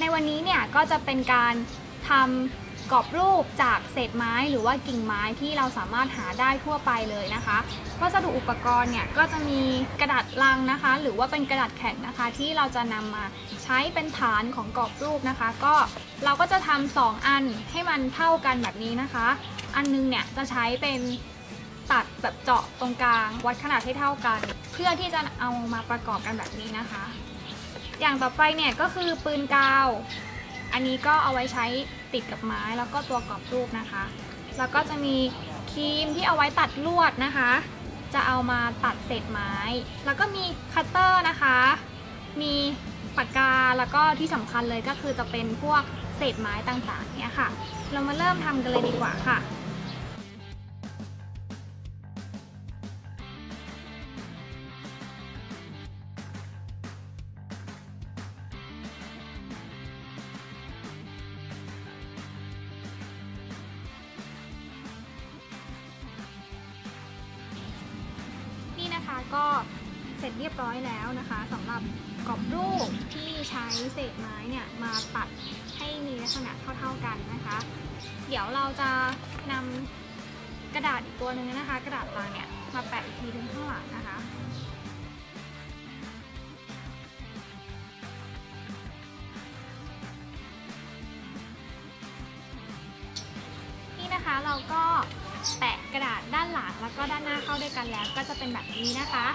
ในวันนี้เนี่ยก็จะเป็นการทำกรอบรูปจากเศษไม้หรือว่ากิ่งไม้ที่เราสามารถหาได้ทั่วไปเลยนะคะวัสดุอุปกรณ์เนี่ยก็จะมีกระดาษลังนะคะ หรือว่าเป็นกระดาษแข็งนะคะ ที่เราจะนำมาใช้เป็นฐานของกรอบรูปนะคะ ก็เราก็จะทำสองอันให้มันเท่ากันแบบนี้นะคะ อันนึงเนี่ยจะใช้เป็นตัดแบบเจาะตรงกลาง วัดขนาดให้เท่ากัน เพื่อที่จะเอามาประกอบกันแบบนี้นะคะ อย่างต่อไปเนี่ยก็คือปืนกาว อันนี้ก็เอาไว้ใช้ติดกับไม้แล้วก็ตัวกรอบรูปนะคะ แล้วก็จะมีครีมที่เอาไว้ตัดลวดนะคะ จะเอามาตัดเศษไม้ แล้วก็มีคัตเตอร์นะคะ มีปากกาแล้วก็ที่สำคัญเลยก็คือจะเป็นพวกเศษไม้ต่างๆเนี่ยค่ะ เรามาเริ่มทำกันเลยดีกว่าค่ะ ก็เสร็จเรียบร้อยแล้วนะคะสำหรับกรอบรูปที่ใช้เศษไม้เนี่ยมาตัดให้มีลักษณะเท่าๆกันนะคะ เดี๋ยวเราจะนำกระดาษอีกตัวหนึ่งนะคะ กระดาษลังเนี่ยมาแปะอีกทีหนึงข้างหลังนะคะนี่นะคะเราก็ แปะกระดาษด้านหลังแล้วก็ด้านหน้าเข้าด้วยกันแล้ว ก็จะเป็นแบบนี้นะคะ